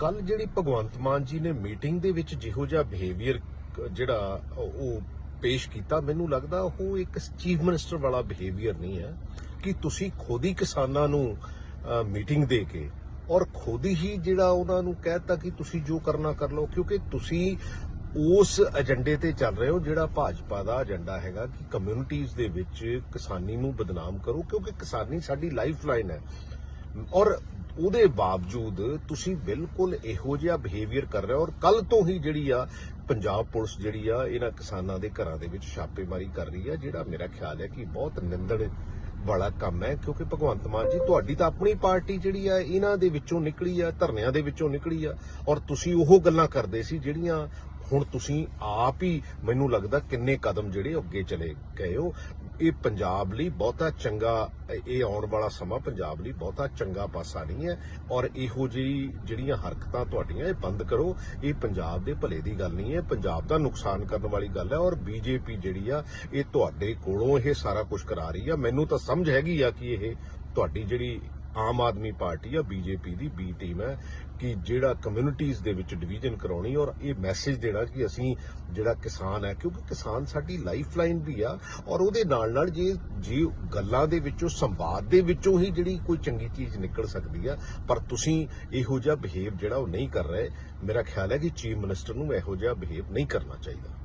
ਕੱਲ ਜਿਹੜੀ ਭਗਵੰਤ ਮਾਨ ਜੀ ਨੇ ਮੀਟਿੰਗ ਦੇ ਵਿੱਚ ਜਿਹੋ ਜਿਹਾ ਬਿਹੇਵੀਅਰ ਜਿਹੜਾ ਉਹ ਪੇਸ਼ ਕੀਤਾ, ਮੈਨੂੰ ਲੱਗਦਾ ਉਹ ਇੱਕ ਚੀਫ ਮਿਨਿਸਟਰ ਵਾਲਾ ਬਿਹੇਵੀਅਰ ਨਹੀਂ ਹੈ ਕਿ ਤੁਸੀਂ ਖੁਦ ਹੀ ਕਿਸਾਨਾਂ ਨੂੰ ਮੀਟਿੰਗ ਦੇ ਕੇ ਔਰ ਖੁਦ ਹੀ ਜਿਹੜਾ ਉਹਨਾਂ ਨੂੰ ਕਹਿਤਾ ਕਿ ਤੁਸੀਂ ਜੋ ਕਰਨਾ ਕਰ ਲਓ, ਕਿਉਂਕਿ ਤੁਸੀਂ ਉਸ ਏਜੰਡੇ ਤੇ ਚੱਲ ਰਹੇ ਹੋ ਜਿਹੜਾ ਭਾਜਪਾ ਦਾ ਏਜੰਡਾ ਹੈਗਾ ਕਿ ਕਮਿਊਨਿਟੀਆਂ ਦੇ ਵਿੱਚ ਕਿਸਾਨੀ ਨੂੰ ਬਦਨਾਮ ਕਰੋ, ਕਿਉਂਕਿ ਕਿਸਾਨੀ ਸਾਡੀ ਲਾਈਫ ਲਾਈਨ ਹੈ। ਔਰ ਉਹਦੇ ਬਾਵਜੂਦ ਤੁਸੀਂ ਬਿਲਕੁਲ ਇਹੋ ਜਿਹਾ ਬਿਹੇਵੀਅਰ ਕਰ ਰਹੇ ਹੋ ਔਰ ਕੱਲ ਤੋਂ ਹੀ ਜਿਹੜੀ ਆ ਪੰਜਾਬ ਪੁਲਿਸ ਜਿਹੜੀ ਆ ਇਹਨਾਂ ਕਿਸਾਨਾਂ ਦੇ ਘਰਾਂ ਦੇ ਵਿੱਚ ਛਾਪੇਮਾਰੀ ਕਰ ਰਹੀ ਆ, ਜਿਹੜਾ ਮੇਰਾ ਖਿਆਲ ਹੈ ਕਿ ਬਹੁਤ ਨਿੰਦਣ ਵਾਲਾ ਕੰਮ ਹੈ, ਕਿਉਂਕਿ ਭਗਵੰਤ ਮਾਨ ਜੀ, ਤੁਹਾਡੀ ਤਾਂ ਆਪਣੀ ਪਾਰਟੀ ਜਿਹੜੀ ਆ ਇਹਨਾਂ ਦੇ ਵਿੱਚੋਂ ਨਿਕਲੀ ਆ, ਧਰਨਿਆਂ ਦੇ ਵਿੱਚੋਂ ਨਿਕਲੀ ਆ ਔਰ ਤੁਸੀਂ ਉਹ ਗੱਲਾਂ ਕਰਦੇ ਸੀ ਜਿਹੜੀਆਂ ਹੁਣ ਤੁਸੀਂ ਆਪ ਹੀ ਮੈਨੂੰ ਲੱਗਦਾ ਕਿੰਨੇ ਕਦਮ ਜਿਹੜੇ ਅੱਗੇ ਚਲੇ ਗਏ ਹੋ। ਇਹ ਪੰਜਾਬ ਲਈ ਬਹੁਤਾ ਚੰਗਾ, ਇਹ ਆਉਣ ਵਾਲਾ ਸਮਾਂ ਪੰਜਾਬ ਲਈ ਬਹੁਤਾ ਚੰਗਾ ਪਾਸਾ ਨਹੀਂ ਹੈ। ਔਰ ਇਹੋ ਜਿਹੀ ਜਿਹੜੀਆਂ ਹਰਕਤਾਂ ਤੁਹਾਡੀਆਂ, ਇਹ ਬੰਦ ਕਰੋ। ਇਹ ਪੰਜਾਬ ਦੇ ਭਲੇ ਦੀ ਗੱਲ ਨਹੀਂ ਹੈ। ਪੰਜਾਬ ਦਾ ਨੁਕਸਾਨ ਕਰਨ ਵਾਲੀ ਗੱਲ ਹੈ ਔਰ ਬੀਜੇਪੀ ਜਿਹੜੀ ਆ, ਇਹ ਤੁਹਾਡੇ ਕੋਲੋਂ ਇਹ ਸਾਰਾ ਕੁਝ ਕਰਾ ਰਹੀ ਆ। ਮੈਨੂੰ ਤਾਂ ਸਮਝ ਹੈਗੀ ਆ ਕਿ ਇਹ ਤੁਹਾਡੀ ਜਿਹੜੀ ਆਮ ਆਦਮੀ ਪਾਰਟੀ ਆ, ਬੀਜੇਪੀ ਦੀ ਬੀ ਟੀਮ ਹੈ, ਕਿ ਜਿਹੜਾ ਕਮਿਊਨਿਟੀਆਂ ਦੇ ਵਿੱਚ ਡਿਵੀਜ਼ਨ ਕਰਾਉਣੀ ਔਰ ਇਹ ਮੈਸੇਜ ਦੇਣਾ ਕਿ ਅਸੀਂ ਜਿਹੜਾ ਕਿਸਾਨ ਹੈ, ਕਿਉਂਕਿ ਕਿਸਾਨ ਸਾਡੀ ਲਾਈਫ ਲਾਈਨ ਵੀ ਆ ਔਰ ਉਹਦੇ ਨਾਲ ਨਾਲ ਜੇ ਜੇ ਗੱਲਾਂ ਦੇ ਵਿੱਚੋਂ, ਸੰਵਾਦ ਦੇ ਵਿੱਚੋਂ ਹੀ ਜਿਹੜੀ ਕੋਈ ਚੰਗੀ ਚੀਜ਼ ਨਿਕਲ ਸਕਦੀ ਆ, ਪਰ ਤੁਸੀਂ ਇਹੋ ਜਿਹਾ ਬਿਹੇਵ ਜਿਹੜਾ ਉਹ ਨਹੀਂ ਕਰ ਰਹੇ, ਮੇਰਾ ਖਿਆਲ ਹੈ ਕਿ ਚੀਫ ਮਿਨਿਸਟਰ ਨੂੰ ਇਹੋ ਜਿਹਾ ਬਿਹੇਵ ਨਹੀਂ ਕਰਨਾ ਚਾਹੀਦਾ।